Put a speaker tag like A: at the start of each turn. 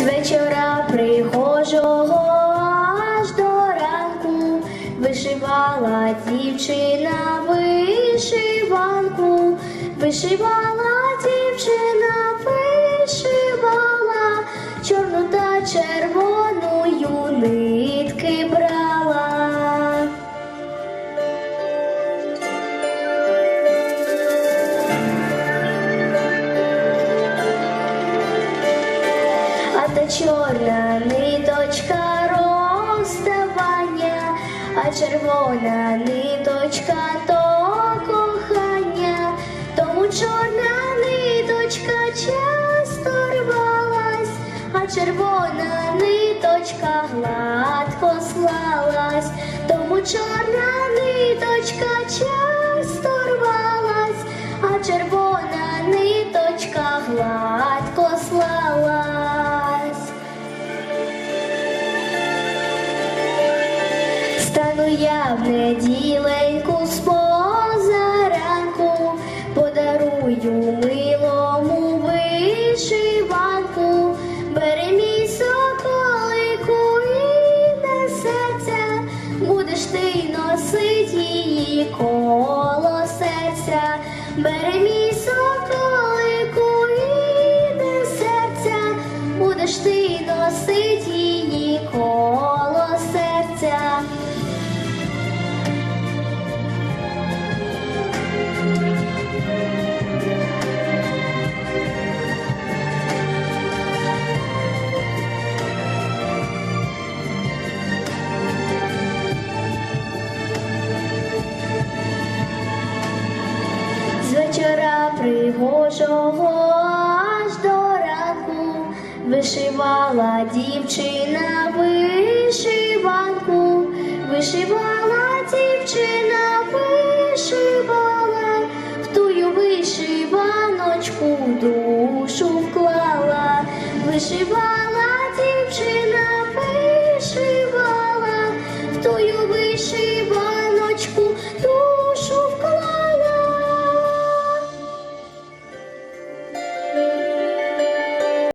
A: Вечора прихожого аж до ранку вишивала дівчина вишиванку, вишивала дівчина, вишивала, чорну та червону нитки та чорна ниточка розставання, а червона ниточка то кохання, тому чорна ниточка часто рвалась, а червона ниточка гладко слалась, тому чорна Стану я в неділеньку з позаранку, подарую милому вишиванку, бери мій соколику і на серця, будеш ти носить її коло серця, бери мій соколику і на серця, будеш ти носить її пригожого аж до ранку вишивала дівчина вишиванку, вишивала дівчина, вишивала, в тую вишиваночку душу вклала, вишивала дівчина, вишивала, в тую вишиваночку душу.